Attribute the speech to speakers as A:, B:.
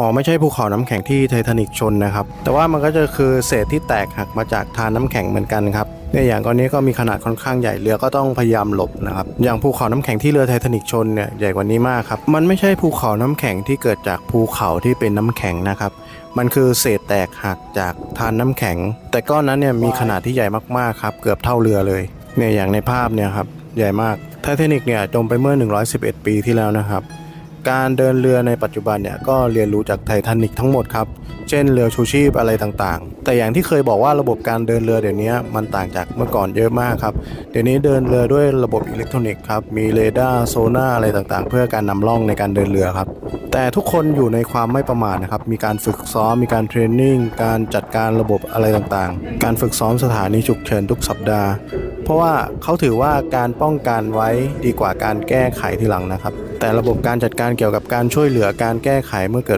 A: อ๋อไม่ใช่ภูเขาน้ำแข็งที่ไททานิกชนนะครับ แต่ว่ามันก็จะคือเศษที่แตกหักมาจากทานน้ำแข็งเหมือนกันครับเนี่ยอย่างกรณีก็มีขนาดค่อนข้างใหญ่เรือก็ต้องพยายามหลบนะครับอย่างภูเขาน้ำแข็งที่เรือไททานิกชนเนี่ยใหญ่กว่านี้มากครับมันไม่ใช่ภูเขาน้ำแข็งที่เกิดจากภูเขาที่เป็นน้ำแข็งนะครับมันคือเศษแตกหักจากทานน้ำแข็ง แต่ก้อนนั้นเนี่ยมีขนาดที่ใหญ่มากๆครับเกือบเท่าเรือเลยเนี่ยอย่างในภาพเนี่ยครับใหญ่มากไททานิกเนี่ยจมไปเมื่อ 111 ปีที่แล้วนะครับ การเดินเรือในปัจจุบันเนี่ยก็เรียนรู้จากไททานิกทั้งหมดครับ เช่นเรือชูชีพอะไรต่างๆ แต่อย่างที่เคยบอกว่าระบบการเดินเรือเดี๋ยวนี้มันต่างจากเมื่อก่อนเยอะมากครับ เดี๋ยวนี้เดินเรือด้วยระบบอิเล็กทรอนิกส์ครับ มีเรดาร์โซน่าอะไรต่างๆ เพื่อการนำร่องในการเดินเรือครับ แต่ทุกคนอยู่ในความไม่ประมาทนะครับ มีการฝึกซ้อม มีการเทรนนิ่ง การจัดการระบบอะไรต่างๆ การฝึกซ้อมสถานีฉุกเฉินทุกสัปดาห์ เพราะว่าเขาถือว่าการป้องกันไว้ดีกว่าการแก้ไขทีหลังนะครับ แต่ระบบการจัดการเกี่ยวกับการช่วยเหลือการแก้ไขเมื่อเกิด